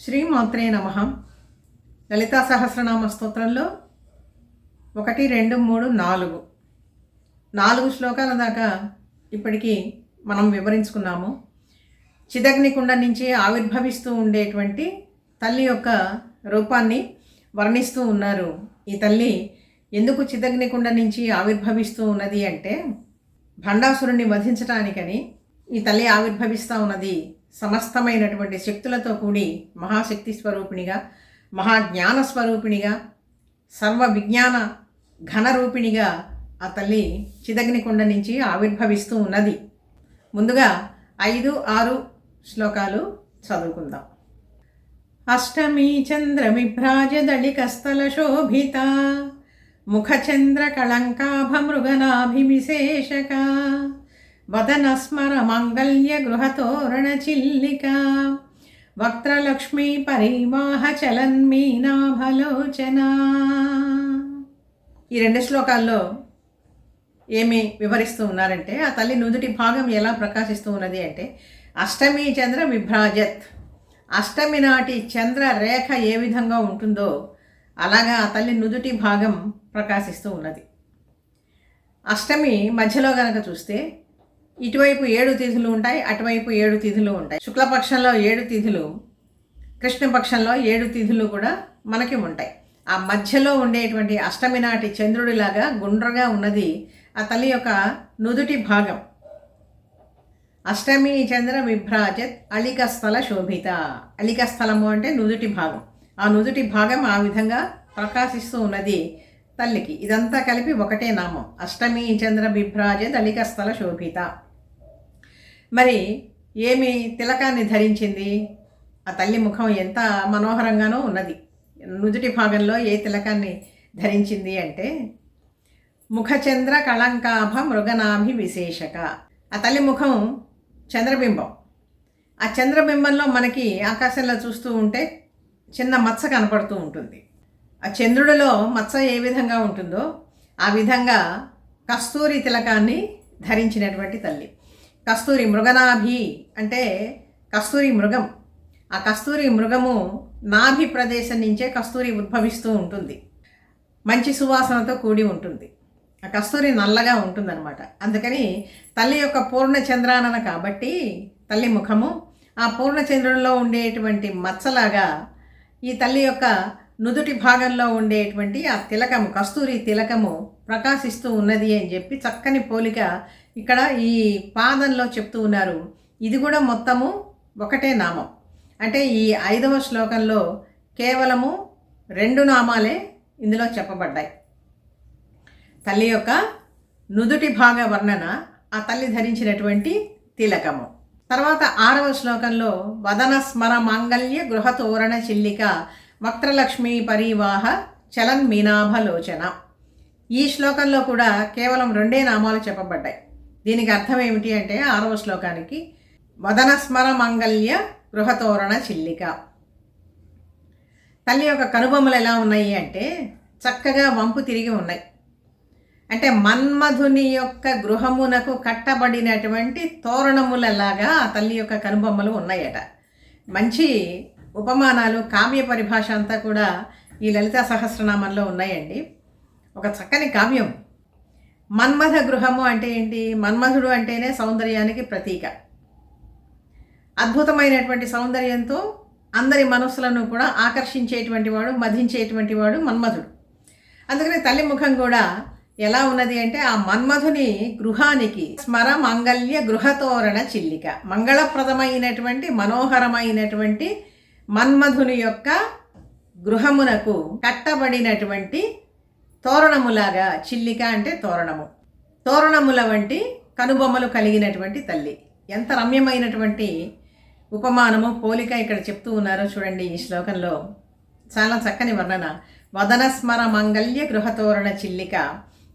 శ్రీమాత్రే నమ. లలితా సహస్రనామ స్తోత్రంలో ఒకటి రెండు మూడు నాలుగు. నాలుగు శ్లోకాల దాకా ఇప్పటికీ మనం వివరించుకున్నాము. చిదగ్నికుండ నుంచి ఆవిర్భవిస్తూ ఉండేటువంటి తల్లి యొక్క రూపాన్ని వర్ణిస్తూ ఉన్నారు. ఈ తల్లి ఎందుకు చిదగ్నికుండ నుంచి ఆవిర్భవిస్తూ ఉన్నది అంటే భండాసురుణ్ణి వధించటానికని ఈ తల్లి ఆవిర్భవిస్తూ ఉన్నది. సమస్తమైనటువంటి శక్తులతో కూడి మహాశక్తి స్వరూపిణిగా మహాజ్ఞాన స్వరూపిణిగా సర్వ విజ్ఞాన ఘనరూపిణిగా ఆ తల్లి చిదగ్నికొండ నుంచి ఆవిర్భవిస్తూ ఉన్నది. ముందుగా ఐదు ఆరు శ్లోకాలు చదువుకుందాం. అష్టమి చంద్రమిభ్రాజదళికస్థల శోభిత వదనస్మర మంగళ్య వదన స్మర గృహతోరణ చిల్లిక వక్త్రలక్ష్మీ పరివాహ చలన్మీనాభలోచన ఈ రెండు శ్లోకాల్లో ఏమి వివరిస్తూ ఉన్నారంటే ఆ తల్లి నుదుటి భాగం ఎలా ప్రకాశిస్తూ ఉన్నది అంటే అష్టమి చంద్ర విభ్రాజత్. అష్టమి నాటి చంద్ర రేఖ ఏ విధంగా ఉంటుందో అలాగా ఆ తల్లి నుదుటి భాగం ప్రకాశిస్తూ ఉన్నది. అష్టమి మధ్యలో కనుక చూస్తే ఇటువైపు ఏడు తిథులు ఉంటాయి అటువైపు ఏడు తిథులు ఉంటాయి. శుక్లపక్షంలో ఏడు తిథులు కృష్ణపక్షంలో ఏడు తిథులు కూడా మనకి ఉంటాయి. ఆ మధ్యలో ఉండేటువంటి అష్టమి నాటి చంద్రుడిలాగా గుండ్రగా ఉన్నది ఆ తల్లి యొక్క నుదుటి భాగం. అష్టమి చంద్ర విభ్రాజత్ అలిక స్థల శోభిత. అలిక స్థలము అంటే నుదుటి భాగం. ఆ నుదుటి భాగం ఆ విధంగా ప్రకాశిస్తూ ఉన్నది తల్లికి. ఇదంతా కలిపి ఒకటే నామం. అష్టమి చంద్ర బిభ్రాజత్ దళిక స్థల శోభిత. మరి ఏమి తిలకాన్ని ధరించింది? ఆ తల్లి ముఖం ఎంత మనోహరంగానో ఉన్నది. నుదుటి భాగంలో ఏ తిలకాన్ని ధరించింది అంటే ముఖచంద్ర కళంకాభ మృగనాభి విశేషక. ఆ తల్లి ముఖం చంద్రబింబం. ఆ చంద్రబింబంలో మనకి ఆకాశంలో చూస్తూ ఉంటే చిన్న మచ్చ కనపడుతూ ఉంటుంది. ఆ చంద్రుడిలో మచ్చ ఏ విధంగా ఉంటుందో ఆ విధంగా కస్తూరి తిలకాన్ని ధరించినటువంటి తల్లి. కస్తూరి మృగనాభి అంటే కస్తూరి మృగం. ఆ కస్తూరి మృగము నాభి ప్రదేశం నుంచే కస్తూరి ఉద్భవిస్తూ ఉంటుంది. మంచి సువాసనతో కూడి ఉంటుంది. ఆ కస్తూరి నల్లగా ఉంటుందన్నమాట. అందుకని తల్లి యొక్క పూర్ణచంద్రానన కాబట్టి తల్లి ముఖము ఆ పూర్ణచంద్రుడిలో ఉండేటువంటి మచ్చలాగా ఈ తల్లి యొక్క నుదుటి భాగంలో ఉండేటువంటి ఆ తిలకము కస్తూరి తిలకము ప్రకాశిస్తూ ఉన్నది అని చెప్పి చక్కని పోలిక ఇక్కడ ఈ పాదంలో చెప్తూ ఉన్నారు ఇది కూడా మొత్తము ఒకటే నామం. అంటే ఈ ఐదవ శ్లోకంలో కేవలము రెండు నామాలే ఇందులో చెప్పబడ్డాయి. తల్లి యొక్క నుదుటి భాగ వర్ణన ఆ తల్లి ధరించినటువంటి తిలకము. తర్వాత ఆరవ శ్లోకంలో వదన స్మర మాంగళ్య గృహతోరణ చిల్లిక వక్త్రలక్ష్మీ పరివాహ చలన్ మీనాభలోచన. ఈ శ్లోకంలో కూడా కేవలం రెండే నామాలు చెప్పబడ్డాయి. దీనికి అర్థం ఏమిటి అంటే ఆరవ శ్లోకానికి వదనస్మర మంగళ్య గృహతోరణ చిల్లిక. తల్లి యొక్క కనుబొమ్మలు ఎలా ఉన్నాయి అంటే చక్కగా వంపు తిరిగి ఉన్నాయి. అంటే మన్మధుని యొక్క గృహమునకు కట్టబడినటువంటి తోరణములలాగా ఆ తల్లి యొక్క కనుబొమ్మలు ఉన్నాయట. మంచి ఉపమానాలు కావ్య పరిభాష అంతా కూడా ఈ లలితా సహస్రనామంలో ఉన్నాయండి. ఒక చక్కని కావ్యం. మన్మథ గృహము అంటే ఏంటి? మన్మధుడు అంటేనే సౌందర్యానికి ప్రతీక. అద్భుతమైనటువంటి సౌందర్యంతో అందరి మనస్సులను కూడా ఆకర్షించేటువంటి వాడు మధించేటువంటి వాడు మన్మధుడు. అందుకని తల్లి ముఖం కూడా ఎలా ఉన్నది అంటే ఆ మన్మధుని గృహానికి స్మర మంగళ్య గృహతోరణ చిల్లిక. మంగళప్రదమైనటువంటి మనోహరమైనటువంటి మన్మధుని యొక్క గృహమునకు కట్టబడినటువంటి తోరణములాగా చిల్లిక అంటే తోరణము. తోరణముల వంటి కనుబొమ్మలు కలిగినటువంటి తల్లి. ఎంత రమ్యమైనటువంటి ఉపమానము పోలిక ఇక్కడ చెప్తూ ఉన్నారో చూడండి ఈ శ్లోకంలో. చాలా చక్కని వర్ణన. వదన స్మర మంగళ్య గృహతోరణ చిల్లిక.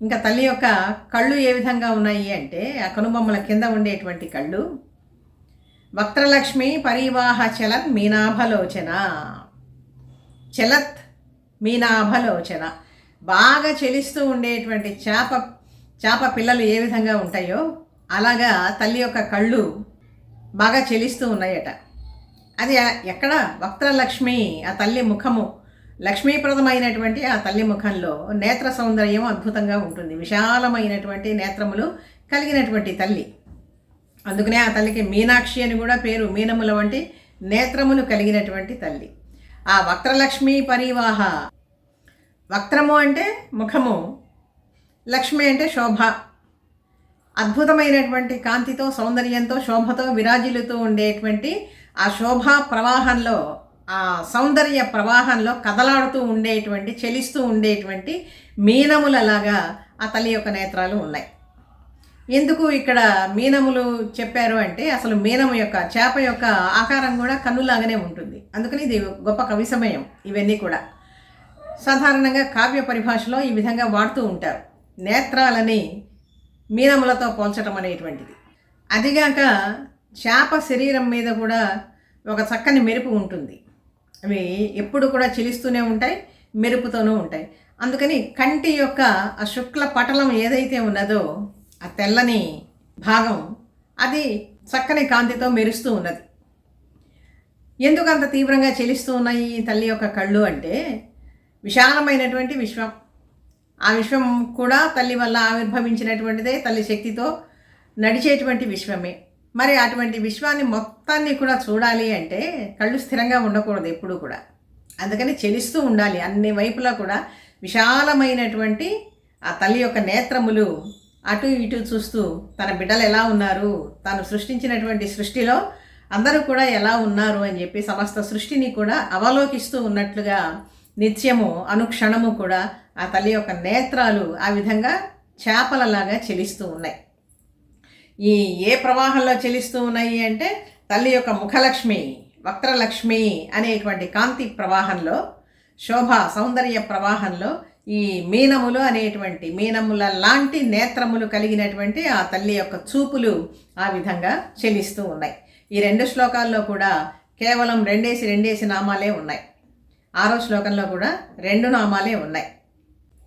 ఇంకా తల్లి యొక్క కళ్ళు ఏ విధంగా ఉన్నాయి అంటే ఆ కనుబొమ్మల కింద ఉండేటువంటి కళ్ళు. వక్త్రలక్ష్మి పరివాహ చలత్ మీనాభలోచన. చలత్ మీనాభలోచన. బాగా చెలిస్తూ ఉండేటువంటి చేప చేప పిల్లలు ఏ విధంగా ఉంటాయో అలాగా తల్లి యొక్క కళ్ళు బాగా చెలిస్తూ ఉన్నాయట. అది ఎక్కడ? వక్రలక్ష్మి ఆ తల్లి ముఖము. లక్ష్మీప్రదమైనటువంటి ఆ తల్లి ముఖంలో నేత్ర సౌందర్యం అద్భుతంగా ఉంటుంది. విశాలమైనటువంటి నేత్రములు కలిగినటువంటి తల్లి. అందుకనే ఆ తల్లికి మీనాక్షి అని కూడా పేరు. మీనముల వంటి నేత్రములు కలిగినటువంటి తల్లి. ఆ వక్రలక్ష్మి పరివాహ వక్రము అంటే ముఖము లక్ష్మి అంటే శోభ. అద్భుతమైనటువంటి కాంతితో సౌందర్యంతో శోభతో విరాజిల్లుతూ ఉండేటువంటి ఆ శోభ ప్రవాహంలో ఆ సౌందర్య ప్రవాహంలో కదలాడుతూ ఉండేటువంటి చెలిస్తూ ఉండేటువంటి మీనములలాగా ఆ తల్లి యొక్క నేత్రాలు ఉన్నాయి. ఎందుకు ఇక్కడ మీనములు చెప్పారు అంటే అసలు మీనము యొక్క చేప యొక్క ఆకారం కూడా కన్నులాగానే ఉంటుంది. అందుకని ఇది గొప్ప కవి సమయం ఇవన్నీ కూడా. సాధారణంగా కావ్య పరిభాషలో ఈ విధంగా వాడుతూ ఉంటారు. నేత్రాలని మీనములతో పోల్చడం అనేటువంటిది. అదిగాక చేప శరీరం మీద కూడా ఒక చక్కని మెరుపు ఉంటుంది. అవి ఎప్పుడు కూడా చిలిస్తూనే ఉంటాయి మెరుపుతోనూ ఉంటాయి. అందుకని కంటి యొక్క ఆ శుక్ల పటలం ఏదైతే ఉన్నదో ఆ తెల్లని భాగం అది చక్కని కాంతితో మెరుస్తూ ఉన్నది. ఎందుకు అంత తీవ్రంగా చెలిస్తూ ఉన్నాయి ఈ తల్లి యొక్క కళ్ళు అంటే విశాలమైనటువంటి విశ్వం. ఆ విశ్వం కూడా తల్లి వల్ల ఆవిర్భవించినటువంటిదే తల్లి శక్తితో నడిచేటువంటి విశ్వమే. మరి అటువంటి విశ్వాన్ని మొత్తాన్ని కూడా చూడాలి అంటే కళ్ళు స్థిరంగా ఉండకూడదు ఎప్పుడూ కూడా. అందుకని చెలిస్తూ ఉండాలి. అన్ని వైపులా కూడా విశాలమైనటువంటి ఆ తల్లి యొక్క నేత్రములు అటు ఇటు చూస్తూ తన బిడ్డలు ఎలా ఉన్నారు తాను సృష్టించినటువంటి సృష్టిలో అందరూ కూడా ఎలా ఉన్నారు అని చెప్పి సమస్త సృష్టిని కూడా అవలోకిస్తూ ఉన్నట్లుగా నిత్యము అనుక్షణము కూడా ఆ తల్లి యొక్క నేత్రాలు ఆ విధంగా చేపలలాగా చెలిస్తూ ఉన్నాయి. ఈ ఏ ప్రవాహంలో చెలిస్తూ ఉన్నాయి అంటే తల్లి యొక్క ముఖలక్ష్మి వక్రలక్ష్మి అనేటువంటి కాంతి ప్రవాహంలో శోభ సౌందర్య ప్రవాహంలో ఈ మీనములు అనేటువంటి మీనముల లాంటి నేత్రములు కలిగినటువంటి ఆ తల్లి యొక్క చూపులు ఆ విధంగా చెలిస్తూ ఉన్నాయి. ఈ రెండు శ్లోకాల్లో కూడా కేవలం రెండేసి రెండేసి నామాలే ఉన్నాయి. ఆరో శ్లోకంలో కూడా రెండు నామాలే ఉన్నాయి.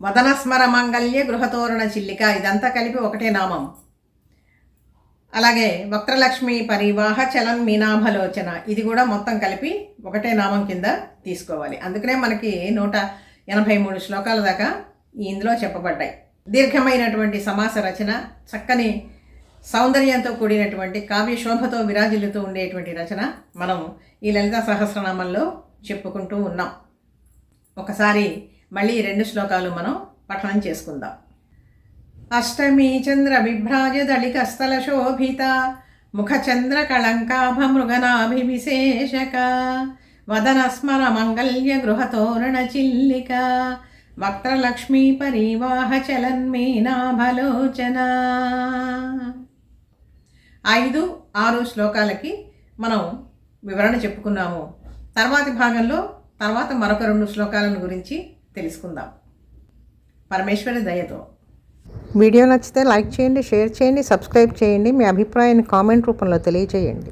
వదనస్మర మాంగల్య గృహతోరణ చిల్లిక ఇదంతా కలిపి ఒకటే నామం. అలాగే వక్రలక్ష్మి పరివాహ చలన్ మీనాభలోచన ఇది కూడా మొత్తం కలిపి ఒకటే నామం కింద తీసుకోవాలి. అందుకనే మనకి నూట ఎనభై మూడు శ్లోకాల దాకా ఇందులో చెప్పబడ్డాయి. దీర్ఘమైనటువంటి సమాస రచన చక్కని సౌందర్యంతో కూడినటువంటి కావ్య శోభతో విరాజిల్లుతూ ఉండేటువంటి రచన మనం ఈ లలిత సహస్రనామంలో చెప్పుకుంటూ ఉన్నాం. ఒకసారి మళ్ళీ రెండు శ్లోకాలు మనం పఠనం చేసుకుందాం. అష్టమి చంద్ర విభ్రాజ దళిక స్థల శోభిత ముఖచంద్ర కళంకాభ మృగనాభివిశేషక వదన స్మర మంగళ్య గృహతోరణ చిల్లిక వక్త్రలక్ష్మీ పరివాహ చలన్మీనాభలోచన ఐదు ఆరు శ్లోకాలకి మనం వివరణ చెప్పుకున్నాము. తర్వాతి భాగంలో తర్వాత మరొక రెండు శ్లోకాలను గురించి తెలుసుకుందాం. పరమేశ్వరి దయతో. వీడియో నచ్చితే లైక్ చేయండి షేర్ చేయండి సబ్స్క్రైబ్ చేయండి. మీ అభిప్రాయాన్ని కామెంట్ రూపంలో తెలియజేయండి.